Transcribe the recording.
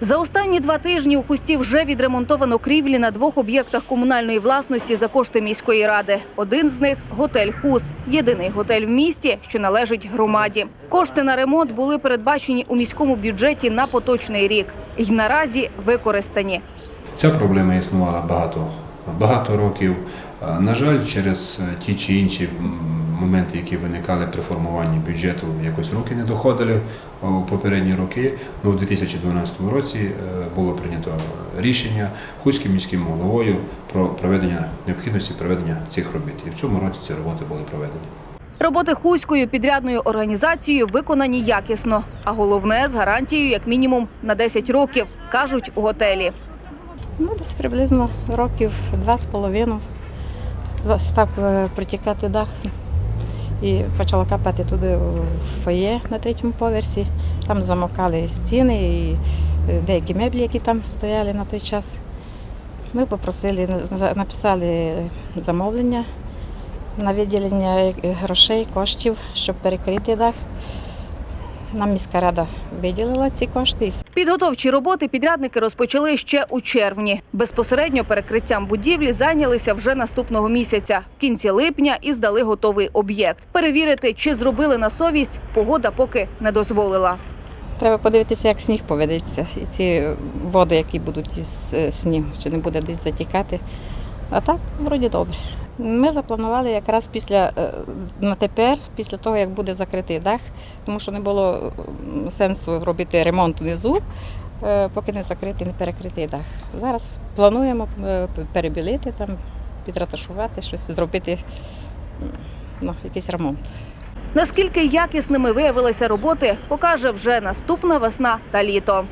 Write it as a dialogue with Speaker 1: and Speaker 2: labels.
Speaker 1: За останні два тижні у Хусті вже відремонтовано крівлі на двох об'єктах комунальної власності за кошти міської ради. Один з них готель Хуст, єдиний готель в місті, що належить громаді. Кошти на ремонт були передбачені у міському бюджеті на поточний рік і наразі використані.
Speaker 2: Ця проблема існувала багато, багато років. Е, На жаль, через е, ті чи інші моменти, які виникали при формуванні бюджету, якось руки не доходили у попередні роки. Ну, у 2012 році е, було прийнято рішення Хуським міським головою про проведення необхідності проведення цих робіт. І в цьому році ці роботи були проведені.
Speaker 1: Роботи Хуською підрядною організацією виконані якісно, а головне з гарантією як мінімум на 10 років, кажуть у готелі.
Speaker 3: Ну, десь приблизно років два з половиною став е, протікати дах і почала капати туди в фоє на третьому поверсі. Там замокали стіни і е, деякі меблі, які там стояли на той час. Ми попросили, написали замовлення на виділення е, грошей, коштів, щоб перекрити дах. Нам міська рада виділила ці кошти.
Speaker 1: Підготовчі роботи підрядники розпочали ще у червні. Безпосередньо перекриттям будівлі зайнялися вже наступного місяця, в кінці липня, і здали готовий об'єкт. Перевірити, чи зробили на совість, погода поки не дозволила.
Speaker 3: Треба подивитися, як сніг поведеться, і ці води, які будуть із е, снігу, чи не буде десь затікати. А так, вроді добре. Ми запланували якраз після е, на тепер, після того, як буде закритий дах, тому що не було сенсу робити ремонт внизу, е, поки не закритий, не перекритий дах. Зараз плануємо е, перебілити, там, підраташувати, щось зробити, ну, якийсь ремонт.
Speaker 1: Наскільки якісними виявилися роботи, покаже вже наступна весна та літо.